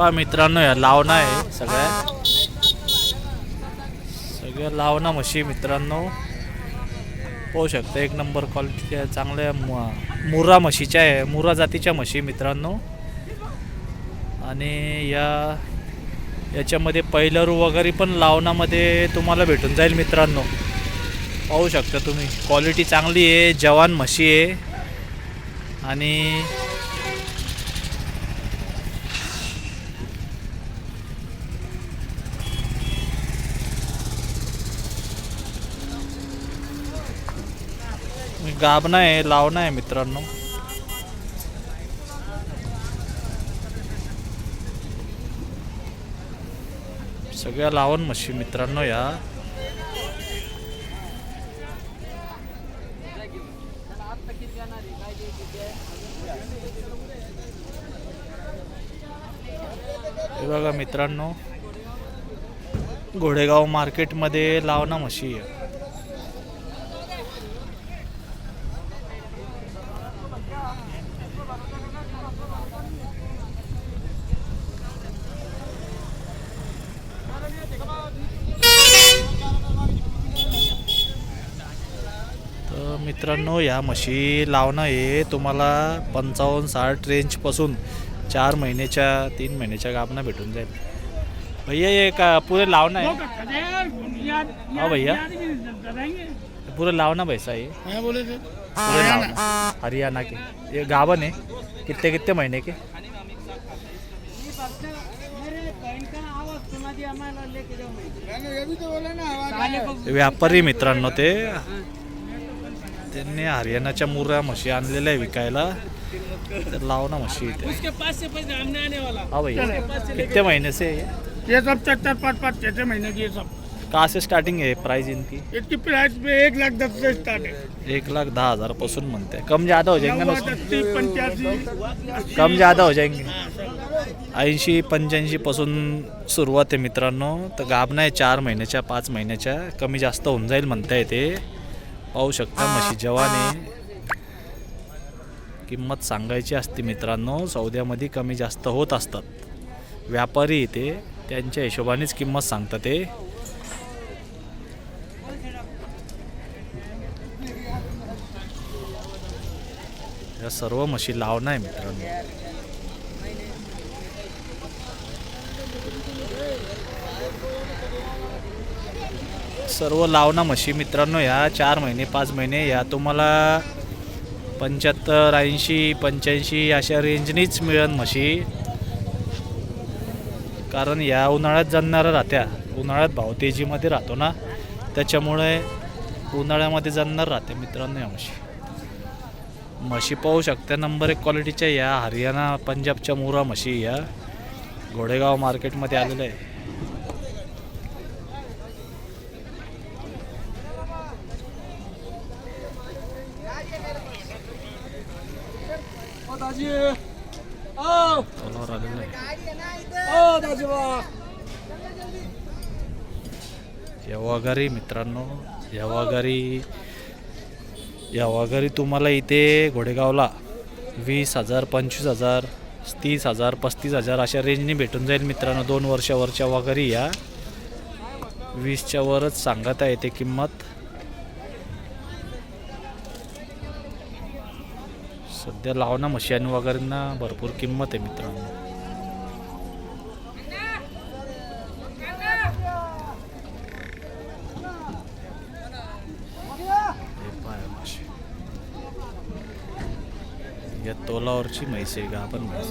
पहा मित्रांनो या लावणा आहे सगळ्या. सगळ्या लावणा म्हशी मित्रांनो. पाहू शकता एक नंबर क्वालिटीच्या चांगल्या मुरा म्हशीच्या आहे मुरा जातीच्या म्हशी मित्रांनो. आणि या याच्यामध्ये पैलरू वगैरे पण लावणामध्ये तुम्हाला भेटून जाईल मित्रांनो. पाहू शकता तुम्ही क्वालिटी चांगली आहे जवान म्हशी आहे. आणि गाबणं आहे लावणं आहे मित्रांनो. सगळ्या लावण म्हशी मित्रांनो या. हे बघा मित्रांनो घोडेगाव मार्केटमध्ये लावणा म्हशी आहे तर मित्रांनो या म्हशी लावणं हे तुम्हाला पंचावन्न साठ रेंजपासून चार महिन्याच्या तीन महिन्याच्या गाबना भेटून जाईल. भैया ये का पुरे लावणं आहे? हाँ भैया. पूरे लावना भैसा ये हाँ पूरे लावना हरियाणा के. ये गावन है कितने कितने महीने के? व्यापारी मित्रांनो ते. त्यांनी हरियाणाच्या मुर्रा म्हशी आणलेल्या आहे विकायला. तर लावणा म्हशी इथे. उसके पास से पैसे हमने आने वाला। हाँ भैया कितने महीने से है ये? ये सब चार चार पाँच पाँच छः छः महीने की ये सब? कहाँ से स्टार्टिंग है प्राइस इनकी? इसकी प्राइस एक लाख दस से स्टार्ट है। एक लाख दहा हजारपासून म्हणते। कम ज़्यादा हो जाएंगे ना नव्वद उसमें? अस्सी पंच्याऐंशी कम ज़्यादा हो जाएंगे. ऐंशी पंच्याऐंशी पासून सुरुवात आहे मित्रांनो. तर गाबना आहे चार महिन्याच्या पाच महिन्याच्या. कमी जास्त होऊन जाईल म्हणता येते पाहू शकता म्हशी जवान. किंमत सांगायची असते मित्रांनो सौद्यामध्ये कमी जास्त होत असतात. व्यापारी ते त्यांच्या हिशोबानेच किंमत सांगतात ते या सर्व म्हशी लावणं आहे मित्रांनो. सर्व लावणा म्हशी. मित्रांनो ह्या चार महिने पाच महिने या तुम्हाला पंच्याहत्तर ऐंशी पंच्याऐंशी अशा रेंजनीच मिळन म्हशी. कारण या उन्हाळ्यात जाणणाऱ्या राहत्या. उन्हाळ्यात भाव तेजीमध्ये राहतो ना. त्याच्यामुळे उन्हाळ्यामध्ये जाणणार राहते मित्रांनो या म्हशी. म्हशी पाहू शकता नंबर एक क्वालिटीच्या या हरियाणा पंजाबच्या मुरा म्हशी या. घोडेगाव मार्केटमध्ये आलेल्या आहे दाजी ओ। तोलावर आलेलं ओ या मित्रांनो या वगारी या वगारी तुम्हाला इथे घोडेगावला वीस हजार पंचवीस हजार तीस हजार पस्तीस हजार अशा रेंजनी भेटून जाईल मित्रांनो. दोन वर्षावरच्या वगैरे या. वीसच्या वरच सांगत आहे ते किंमत. सध्या लावणा म्हशी आणि वगैरेंना भरपूर किंमत आहे मित्रांनो. या तोलावरची म्हैस आहे का? आपण म्हैस